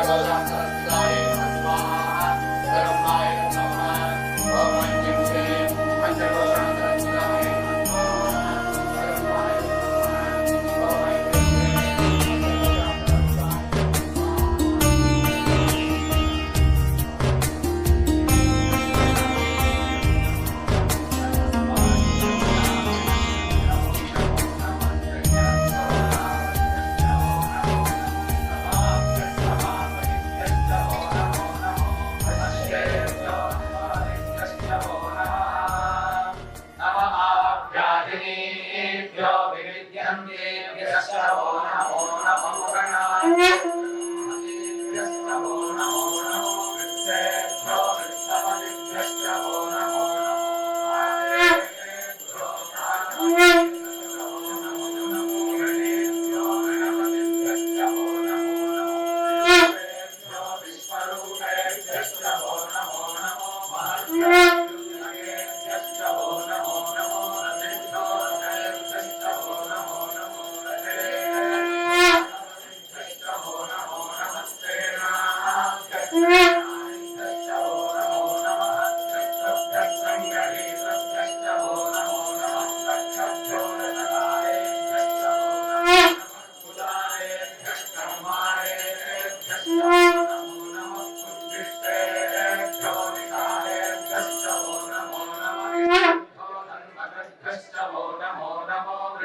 agora.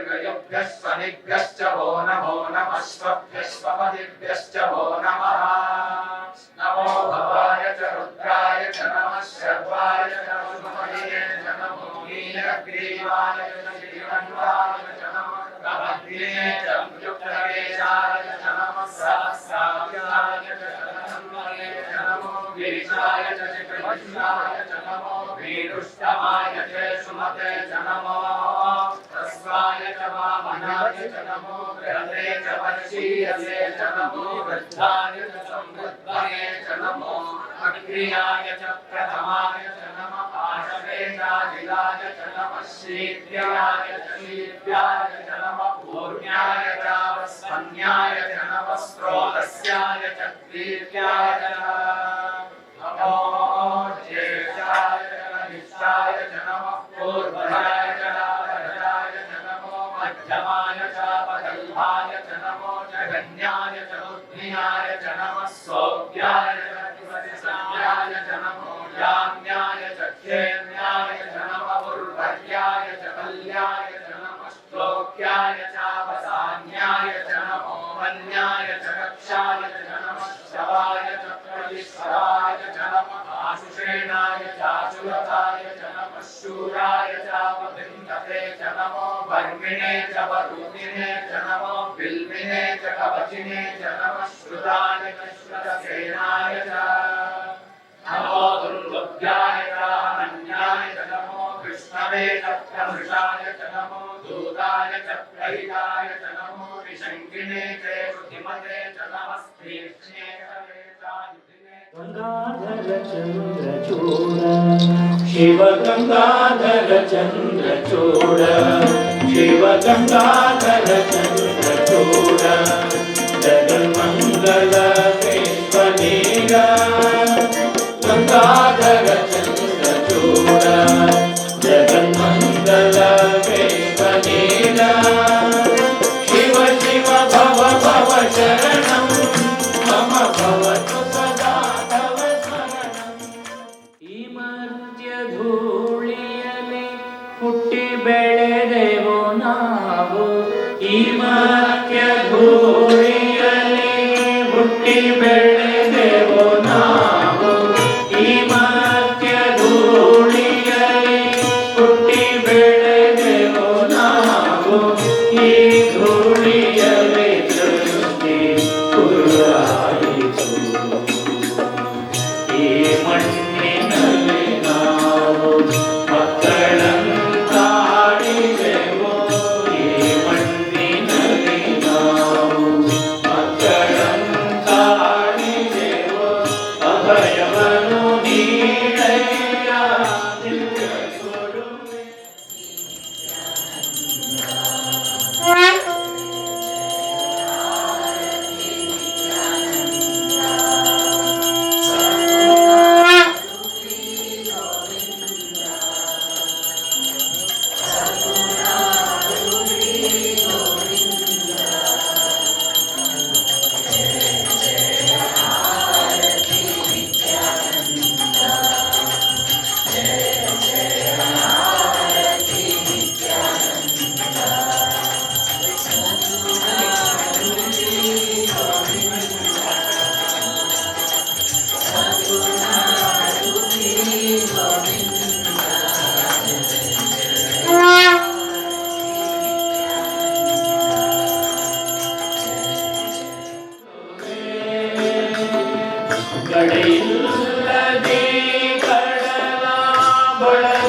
स्वनिभ्यश्च वो नमो नमस्वभ्यश्वपदिभ्यश्च वो नमः नमो भवाय च रुद्राय च नमः शर्वाय च सुमये च नमो नीलग्रीवाय च श्रीमन्वाय च नमः कमग्ने च मृत्युकेशाय च नमः सहस्राय च नमः नमो गिरिशाय च चित्रवत्साय च नमो वीरुष्टमाय च सुमते च नमो तस्वाय च वामनाय च नमो बृहते च वशीयसे च नमो वृद्धाय च संवृद्धाय च नमो अग्रियाय च प्रथमाय च नमः आशवेशाजिलाय च नमः शीघ्राय च शीघ्राय च नमः पदल्भाय च नमो जगन्याय च रुद्रियाय च नमः सौभ्याय च कवचिने च नमः श्रुताय च श्रुतसेनाय च नमो दुर्लभ्याय च हनन्याय च नमो कृष्णवे च प्रमृषाय च नमो दूताय च प्रहिताय च नमो निशङ्किने च श्रुतिमते च नमः स्त्रीक्ष्णे च वेदायुधिने च गंगाधर चंद्रचूड शिव गंगाधर चंद्रचूड शिव गंगाधर Thank you.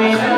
হবে না